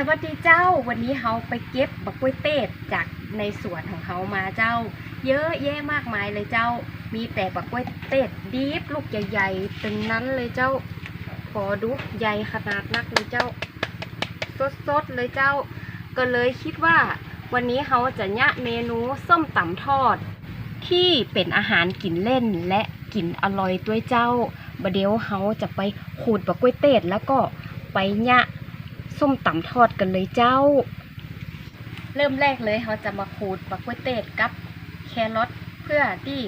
สวัสดีเจ้าวันนี้เราไปเก็บบักกล้วยเตดจากในสวนของเขามาเจ้า เยอะแยะมากมายเลยเจ้า มีแต่บักกล้วยเตดดีฟลูกใหญ่ๆเป็นนั้นเลยเจ้า ขอดูใหญ่ขนาดนักเลยเจ้า สดๆเลยเจ้า ก็เลยคิดว่า วันนี้เขาจะยะเมนูส้มตำทอด ที่เป็นอาหารกินเล่นและกินอร่อยด้วยเจ้าบะเดี๋ยวเขาจะไปขูดบักกล้วยเตดแล้วก็ไปยะ ส้มตำทอดกันเลยเจ้า เริ่มแรกเลยเราจะมาขูดบักกล้ยเตดกับแครอทเพื่อที่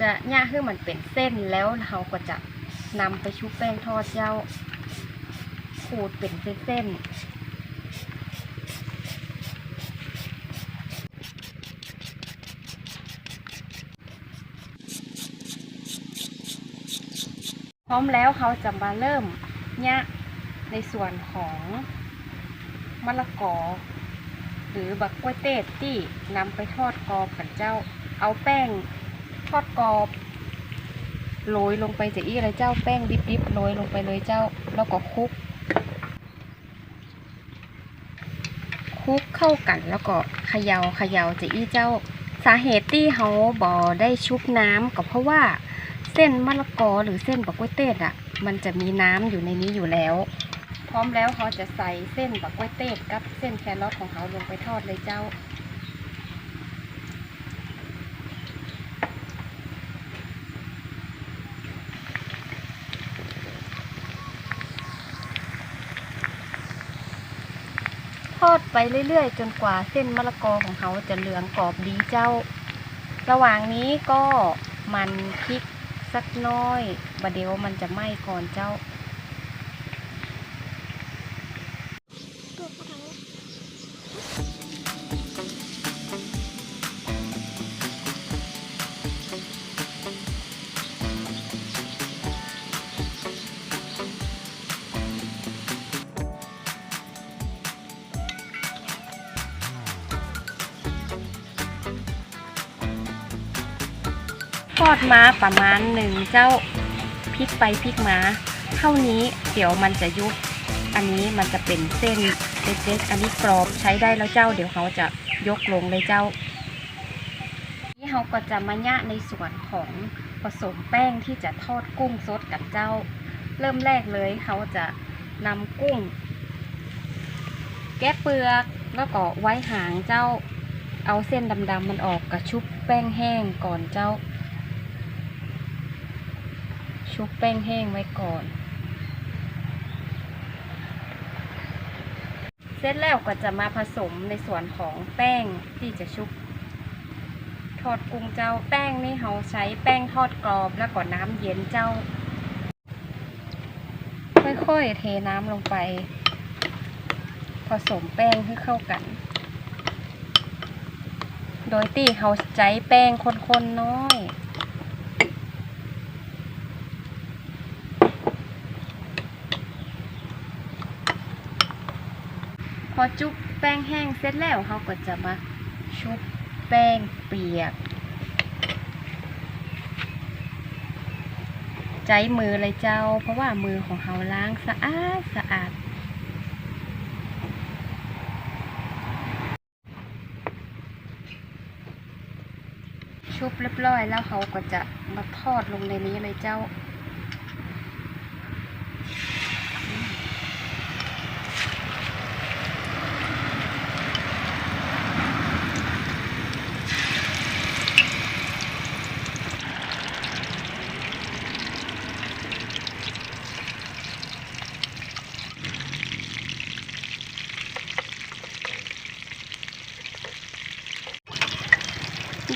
จะย่างให้มันเป็นเส้นแล้วเราก็จะนำไปชุบแป้งทอดเจ้า ขูดเป็นเส้นๆพร้อมแล้วเขาจะมาเริ่มย่าง ในส่วนของมะละกอ หรือบักกล้วยเตดที่นำไปทอดกรอบกันเจ้า เอาแป้งทอดกรอบโรยลงไปจะอี้เลยเจ้าแป้งดิบๆโรยลงไปเลยเจ้า แล้วก็คลุกคลุกเข้ากันแล้วก็เขยา่าเขย่าจะอี้เจ้า สาเหตุที่เขาบ่ได้ชุบน้ำก็เพราะว่าเส้นมะละกอหรือเส้นบักกล้วยเตดอะ มันจะมีน้ำอยู่ในนี้อยู่แล้ว พร้อมแล้วเขาจะใส่เส้นบักกล้วยเตดกับเส้นแครอทของเขาลงไปทอดเลยเจ้า ทอดไปเรื่อยๆ จนกว่าเส้นมะละกอของเขาจะเหลืองกรอบดีเจ้า ระหว่างนี้ก็มันพริกสักน้อยบะเดี๋ยวมันจะไหม้ก่อนเจ้า อดมาประมาณหนึ่งเจ้าพลิกไปพลิกมา เท่านี้เดี๋ยวมันจะยุบ อันนี้มันจะเป็นเส้นเล็กๆอันนี้กรอบใช้ได้แล้วเจ้า เดี๋ยวเขาจะยกลงเลยเจ้า นี่เขาก็จะมาย่ะในส่วนของผสมแป้งที่จะทอดกุ้งสดกับเจ้า เริ่มแรกเลยเขาจะนำกุ้ง แกะเปลือกแล้วก็ไว้หางเจ้า เอาเส้นดำๆมันออกกระชุบแป้งแห้งก่อนเจ้า ชุบแป้งแห้งไว้ก่อน เสร็จแล้วก็จะมาผสมในส่วนของแป้งที่จะชุบทอดกุ้งเจ้าแป้งนี่เขาใช้แป้งทอดกรอบแล้วก็น้ำเย็นเจ้า ค่อยๆเทน้ำลงไป ผสมแป้งให้เข้ากัน โดยที่เขาใช้แป้งคนๆน้อย อจุ๊บแป้งแห้งเสร็จแล้วเขาก็จะมาชุบแป้งเปียก ใจมือเลยเจ้า เพราะว่ามือของเขาล้างสะอาดสะอาดชุบเรียบร้อยแล้วเขาก็จะมาทอดลงในนี้เลยเจ้า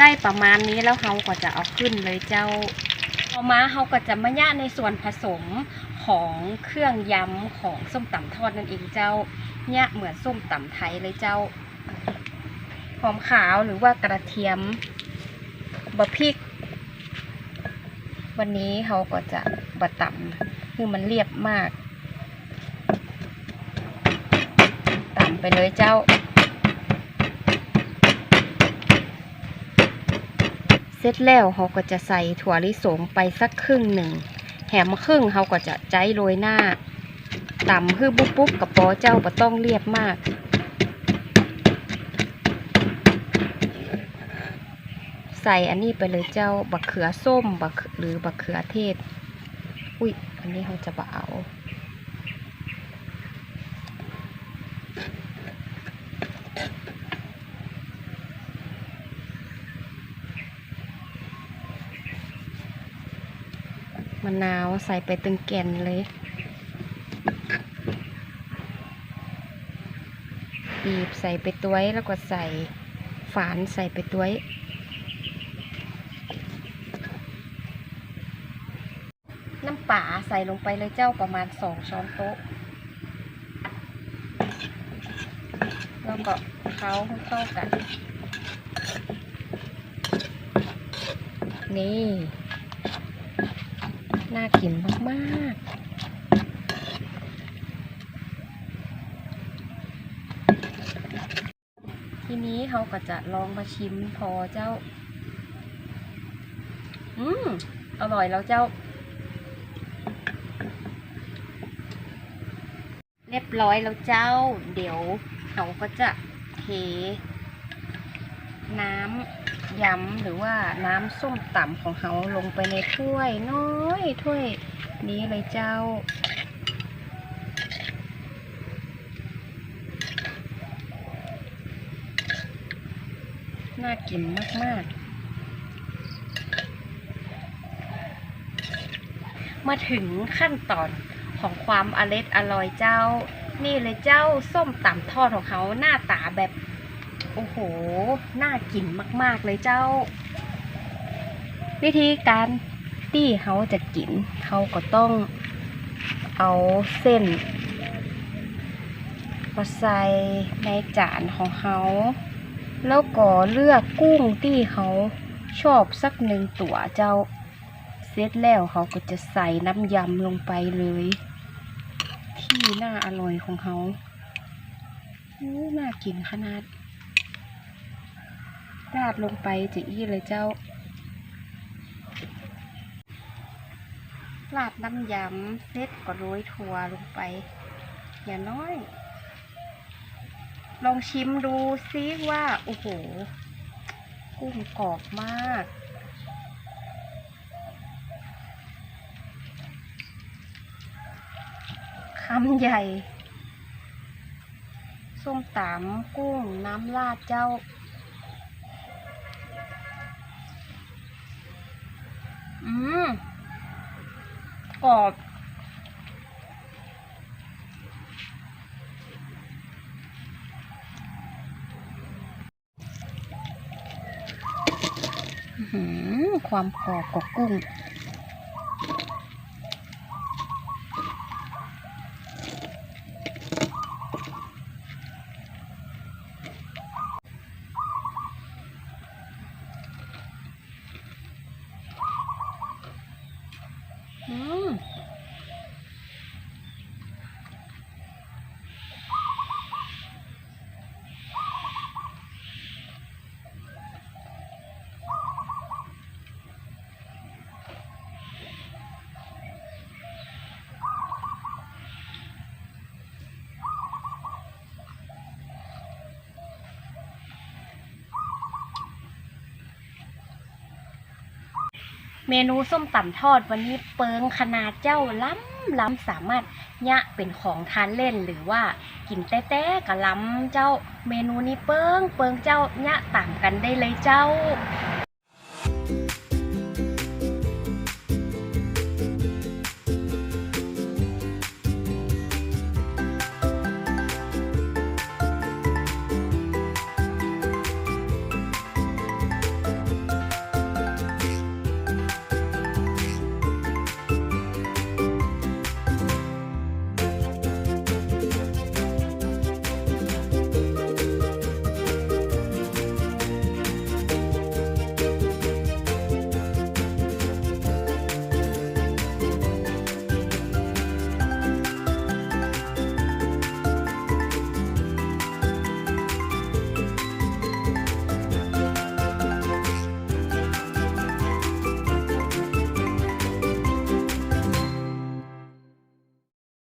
ได้ประมาณนี้แล้วเขาก็จะเอาขึ้นเลยเจ้าต่อมาเขาก็จะมาย่าในส่วนผสมของเครื่องยำของส้มตำทอดนั่นเองเจ้าเนี่ยเหมือนส้มตำไทยเลยเจ้าหอมขาวหรือว่ากระเทียมบะพริก วันนี้เขาก็จะบะตำคือมันเรียบมากตำไปเลยเจ้า เสร็จแล้วเขาก็จะใส่ถั่วลิสงไปสักครึ่งหนึ่งแถมครึ่งเขาก็จะใจโรยหน้าต่ำคือบุ๊บบุ๊บกับปอเจ้าบ่ต้องเรียบมาก ใส่อันนี้ไปเลยเจ้าบักเขือส้มบักหรือบักเขือเทศ อุ้ยอันนี้เขาจะบ่เอา มะนาวใส่ไปตึงแก่นเลยบีบใส่ไปตัวแล้วก็ใส่ฝานใส่ไปตัวน้ำป่าใส่ลงไปเลยเจ้าประมาณสองช้อนโต๊ะ แล้วก็เคล้าให้เข้ากัน นี่ น่ากินมากๆ ทีนี้เขาก็จะลองมาชิมพอเจ้า อืม อร่อยแล้วเจ้า เรียบร้อยแล้วเจ้า เดี๋ยวเขาก็จะเทน้ำ ยำหรือว่าน้ำส้มตำของเขาลงไปในถ้วยน้อยถ้วยนี้เลยเจ้า น่ากินมาก ๆมาถึงขั้นตอนของความอร็ดอร่อยเจ้า นี่เลยเจ้าส้มตำทอดของเขาหน้าตาแบบ โอ้โห น่ากินมากๆเลยเจ้า วิธีการที่เขาจะกินเขาก็ต้องเอาเส้นมาใส่ในจานของเขาแล้วก็เลือกกุ้งที่เขาชอบสักหนึ่งตัวเจ้า เสร็จแล้วเขาก็จะใส่น้ำยำลงไปเลย ที่น่าอร่อยของเขาน่ากินขนาด ราดลงไปจะอี้เลยเจ้า ราดน้ำยำเซ็ตก็โรยถั่วลงไป อย่าน้อย ลองชิมดูซิว่า โอ้โห กุ้งกรอบมากคำใหญ่ ส้มตำกุ้งน้ำราดเจ้า อืมกรอบ ความกรอบของกุ้ง อื เมนูส้มตำทอดวันนี้เปิงขนาดเจ้าล้ำล้ำสามารถยะเป็นของทานเล่นหรือว่ากินแต้ๆกับล้ำเจ้าเมนูนี้เปิงเปิงเจ้ายะต่างกันได้เลยเจ้า